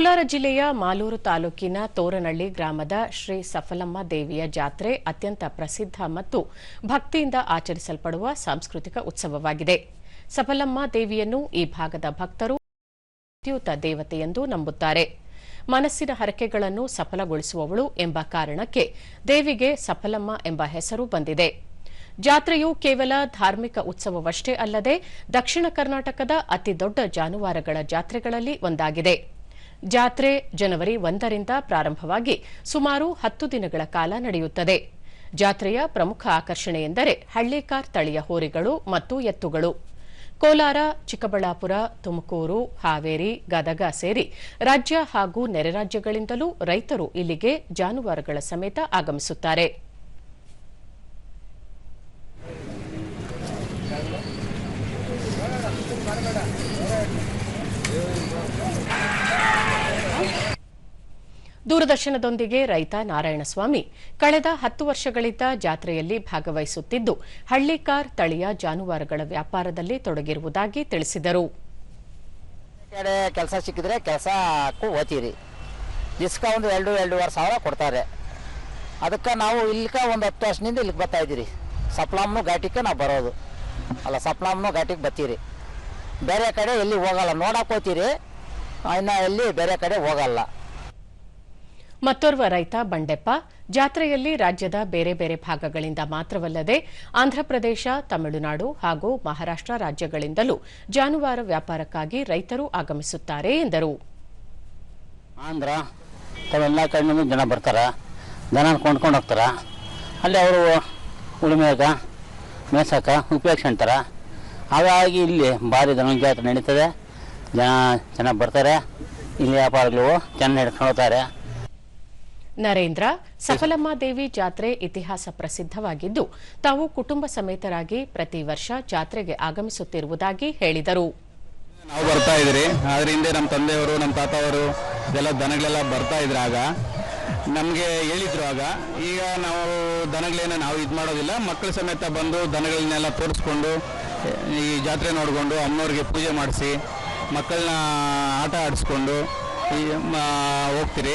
ಕೋಲಾರ ಜಿಲ್ಲೆಯ ಮಾಲೂರು ತಾಲೂಕಿನ ತೋರನಳ್ಳಿ ಗ್ರಾಮದ ಶ್ರೀ ಸಫಲಮ್ಮ ದೇವಿಯ ಜಾತ್ರೆ ಅತ್ಯಂತ ಪ್ರಸಿದ್ಧ ಮತ್ತು ಭಕ್ತಿಯಿಂದ ಆಚರಿಸಲ್ಪಡುವ ಸಾಂಸ್ಕೃತಿಕ ಉತ್ಸವವಾಗಿದೆ. ಸಫಲಮ್ಮ ದೇವಿಯನ್ನು ಈ ಭಾಗದ ಭಕ್ತರು ಅತ್ಯುತ ದೇವತೆಯೆಂದು ನಂಬುತ್ತಾರೆ. ಮನಸ್ಸಿನ ಹರಕೆಗಳನ್ನು ಸಫಲಗೊಳಿಸುವವಳು ಎಂಬ ಕಾರಣಕ್ಕೆ ದೇವಿಗೆ ಸಫಲಮ್ಮ ಎಂಬ ಹೆಸರು ಬಂದಿದೆ. ಜಾತ್ರೆಯು ಕೇವಲ ಧಾರ್ಮಿಕ ಉತ್ಸವವಷ್ಟೇ ಅಲ್ಲದೆ ದಕ್ಷಿಣ ಕರ್ನಾಟಕದ ಅತಿದೊಡ್ಡ ಜಾನುವಾರುಗಳ ಜಾತ್ರೆಗಳಲ್ಲಿ ಒಂದಾಗಿದೆ. ಜಾತ್ರೆ ಜನವರಿ ಒಂದರಿಂದ ಪ್ರಾರಂಭವಾಗಿ ಸುಮಾರು ಹತ್ತು ದಿನಗಳ ಕಾಲ ನಡೆಯುತ್ತದೆ. ಜಾತ್ರೆಯ ಪ್ರಮುಖ ಆಕರ್ಷಣೆಯೆಂದರೆ ಹಳ್ಳಿಕಾರ್ ತಳಿಯ ಹೋರಿಗಳು ಮತ್ತು ಎತ್ತುಗಳು. ಕೋಲಾರ, ಚಿಕ್ಕಬಳ್ಳಾಪುರ, ತುಮಕೂರು, ಹಾವೇರಿ, ಗದಗ ಸೇರಿ ರಾಜ್ಯ ಹಾಗೂ ನೆರೆ ರಾಜ್ಯಗಳಿಂದಲೂ ರೈತರು ಇಲ್ಲಿಗೆ ಜಾನುವಾರುಗಳ ಸಮೇತ ಆಗಮಿಸುತ್ತಾರೆ. ದೂರದರ್ಶನದೊಂದಿಗೆ ರೈತ ನಾರಾಯಣಸ್ವಾಮಿ ಕಳೆದ ಹತ್ತು ವರ್ಷಗಳಿಂದ ಜಾತ್ರೆಯಲ್ಲಿ ಭಾಗವಹಿಸುತ್ತಿದ್ದು ಹಳ್ಳಿಕಾರ್ ತಳಿಯ ಜಾನುವಾರುಗಳ ವ್ಯಾಪಾರದಲ್ಲಿ ತೊಡಗಿರುವುದಾಗಿ ತಿಳಿಸಿದರು. ಕಡೆ ಕೆಲಸ ಸಿಕ್ಕಿದ್ರೆ ಕೆಲಸಕ್ಕೂ ಓದ್ತೀರಿ ಒಂದು ಎರಡು, ಎರಡೂವರೆ ಸಾವಿರ ಕೊಡ್ತಾರೆ. ಅದಕ್ಕೆ ನಾವು ಇಲ್ಲಿಕ ಒಂದು ಹತ್ತು ವರ್ಷದಿಂದ ಇಲ್ಲಿಗೆ ಬರ್ತಾ ಇದ್ದೀರಿ. ಸಪ್ಲಾಮ್ನು ಘಾಟಿಗೆ ನಾವು ಬರೋದು. ಅಲ್ಲ, ಸಪ್ಲಾಮ್ನು ಘಾಟಿಗೆ ಬರ್ತೀರಿ. ಬೇರೆ ಕಡೆ ಎಲ್ಲಿ ಹೋಗಲ್ಲ. ನೋಡಕ್ಕೆ ಹೋಗ್ತೀರಿ. ಇನ್ನು ಎಲ್ಲಿ ಬೇರೆ ಕಡೆ ಹೋಗಲ್ಲ. ಮತ್ತೋರ್ವ ರೈತ ಬಂಡೆಪ್ಪ. ಜಾತ್ರೆಯಲ್ಲಿ ರಾಜ್ಯದ ಬೇರೆ ಬೇರೆ ಭಾಗಗಳಿಂದ ಮಾತ್ರವಲ್ಲದೆ ಆಂಧ್ರಪ್ರದೇಶ, ತಮಿಳುನಾಡು ಹಾಗೂ ಮಹಾರಾಷ್ಟ್ರ ರಾಜ್ಯಗಳಿಂದಲೂ ಜಾನುವಾರು ವ್ಯಾಪಾರಕ್ಕಾಗಿ ರೈತರು ಆಗಮಿಸುತ್ತಾರೆ ಎಂದರು. ಆಂಧ್ರ, ತಮಿಳ್ನಾಡು ಕಡೆಯಿಂದ ಜನ ಬರ್ತಾರೆ. ದನ ಕೊಂಡ್ಕೊಂಡು ಹೋಗ್ತಾರೆ. ಅಲ್ಲಿ ಅವರು ಉಳುಮೆಯಾಗ ಮೇಸಕ ಉಪಯೋಗಿಸ್ಕೊಂತಾರೆ ಹಾಗಾಗಿ ಇಲ್ಲಿ ಭಾರಿ ದನ ಜಾತ್ರೆ ನಡೀತದೆ. ಜನ ಚೆನ್ನಾಗಿ ಬರ್ತಾರೆ. ಇಲ್ಲಿ ವ್ಯಾಪಾರಗಳು ಚೆನ್ನಾಗಿ ನಡ್ಕೊಂಡು ಹೋಗ್ತಾರೆ. ನರೇಂದ್ರ ಸಫಲಮ್ಮ ದೇವಿ ಜಾತ್ರೆ ಇತಿಹಾಸ ಪ್ರಸಿದ್ಧವಾಗಿದ್ದು, ತಾವು ಕುಟುಂಬ ಸಮೇತರಾಗಿ ಪ್ರತಿ ವರ್ಷ ಜಾತ್ರೆಗೆ ಆಗಮಿಸುತ್ತಿರುವುದಾಗಿ ಹೇಳಿದರು. ನಾವು ಬರ್ತಾ ಇದ್ರಿ. ಹಿಂದೆ ನಮ್ಮ ತಂದೆಯವರು, ನಮ್ಮ ತಾತವರು ಎಲ್ಲ ದನಗಳೆಲ್ಲ ಬರ್ತಾ ಇದ್ರ ಆಗ. ನಮಗೆ ಹೇಳಿದ್ರು ಆಗ. ಈಗ ನಾವು ದನಗಳೇನ ನಾವು ಇದು ಮಾಡೋದಿಲ್ಲ. ಮಕ್ಕಳ ಸಮೇತ ಬಂದು ದನಗಳನ್ನೆಲ್ಲ ತೋರಿಸ್ಕೊಂಡು, ಈ ಜಾತ್ರೆ ನೋಡಿಕೊಂಡು ಅಮ್ಮನವ್ರಿಗೆ ಪೂಜೆ ಮಾಡಿಸಿ ಮಕ್ಕಳನ್ನ ಆಟ ಆಡಿಸ್ಕೊಂಡು ಹೋಗ್ತೀರಿ.